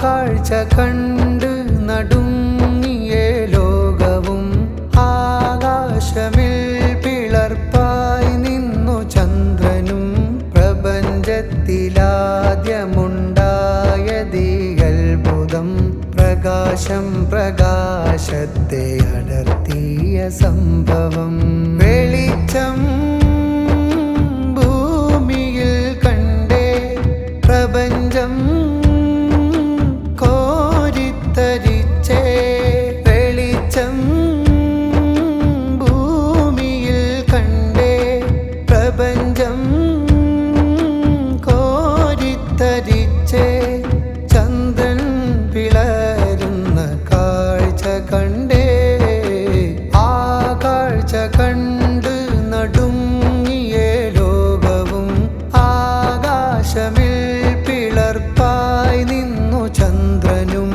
കാഴ്ച കണ്ട് നടുങ്ങിയ ലോകവും ആകാശമിൽ പിളർപ്പായി നിന്നു ചന്ദ്രനും പ്രപഞ്ചത്തിലാദ്യമുണ്ടായതീ അത്ഭുതം പ്രകാശം പ്രകാശത്തെ അടർത്തിയ സംഭവം വെളിച്ചം പ്രപഞ്ചം കോരിത്തരിച്ചേ ചന്ദ്രൻ പിളരുന്ന കാഴ്ച കണ്ടേ. ആ കാഴ്ച കണ്ട് നടുങ്ങിയ ലോകവും ആകാശമിൽ പിളർപ്പായി നിന്നു ചന്ദ്രനും.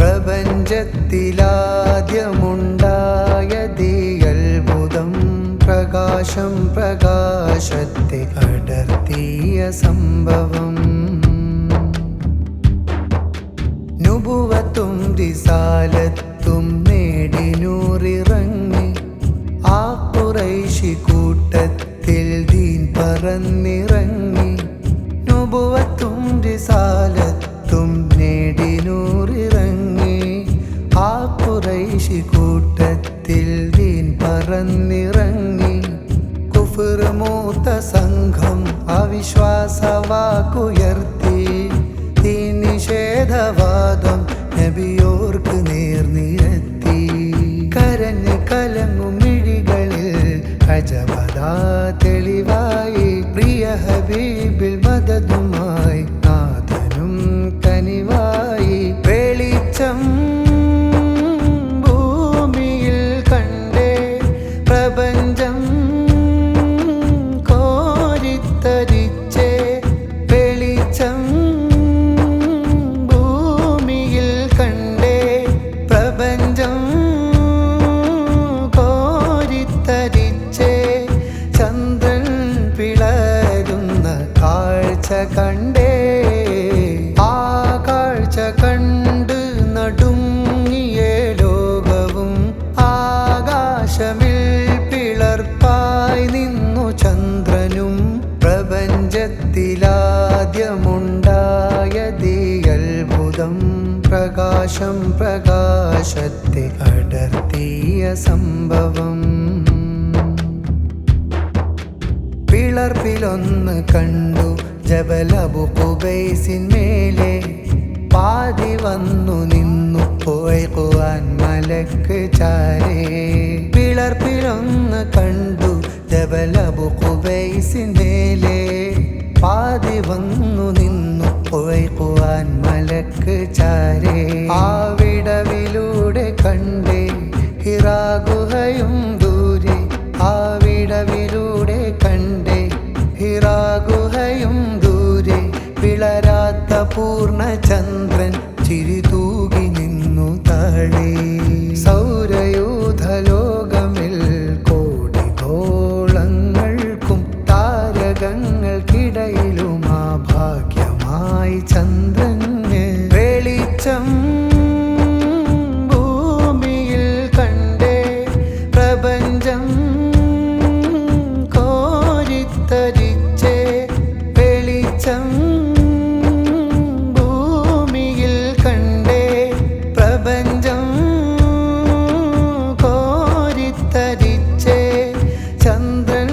പ്രപഞ്ചത്തിലാദ്യമുണ്ടായതീ അത്ഭുതം പ്രകാശം പ്രകാശത്തെ അടർത്തിയ സംഭവം. നുപുവത്തും റിസാലത്തും നേടി നൂറിറങ്ങി ആ കുറൈശി കൂട്ടത്തിൽ ദീൻ പറന്നിറങ്ങി. നുപുവത്തും റിസാലത്തും നേടി നൂറിറങ്ങി ആ കുറൈശി കൂട്ടത്തിൽ ദീൻ പറന്നിറങ്ങി അവിശ്വാസവാക്കുയർത്തി തീ നിഷേധവാദം നബിയോർക്ക് നേർനിരത്തി പ്രകാശം പ്രകാശത്തെ അടർത്തിയ സംഭവം. പിളർപ്പിലൊന്ന് കണ്ടു ജബലബു കുബൈസിന്മേലെ പാതി വന്നു നിന്നു പോയക്കുവാൻ മലക്ക് ചാരേ. പിളർപ്പിലൊന്ന് കണ്ടു ജബലബു കുബൈസിന്മേലെ പാതി വന്നു മലക്ക് ചാരേ. ആ വിടവിലൂടെ കണ്ടേ ഹിറാഗുഹയും ദൂരെ. ആ വിടവിലൂടെ കണ്ടേ ഹിറാഗുഹയും ദൂരെ. വിളരാത്ത പൂർണചന്ദ്രൻ ചിരിതൂകി നിന്നു തളി സൗരയൂഥ പ്രപഞ്ചം കോരിത്തരിച്ചേ. ചന്ദ്രൻ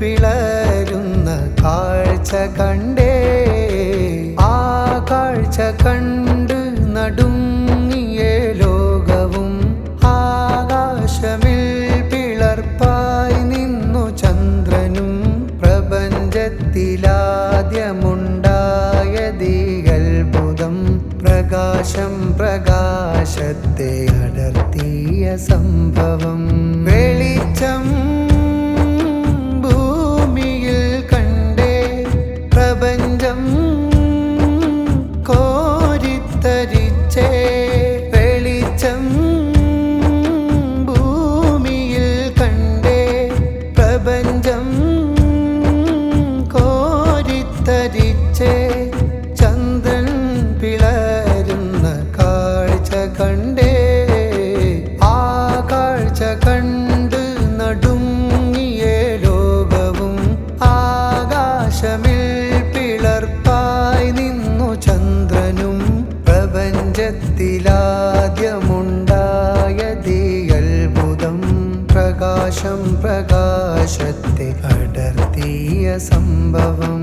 പിളരുന്ന കാഴ്ച കണ്ടേ. ആ കാഴ്ച കണ്ട് അടർത്തിയ സംഭവം പ്രകാശം പ്രകാശത്തെ അടർത്തിയ സംഭവം.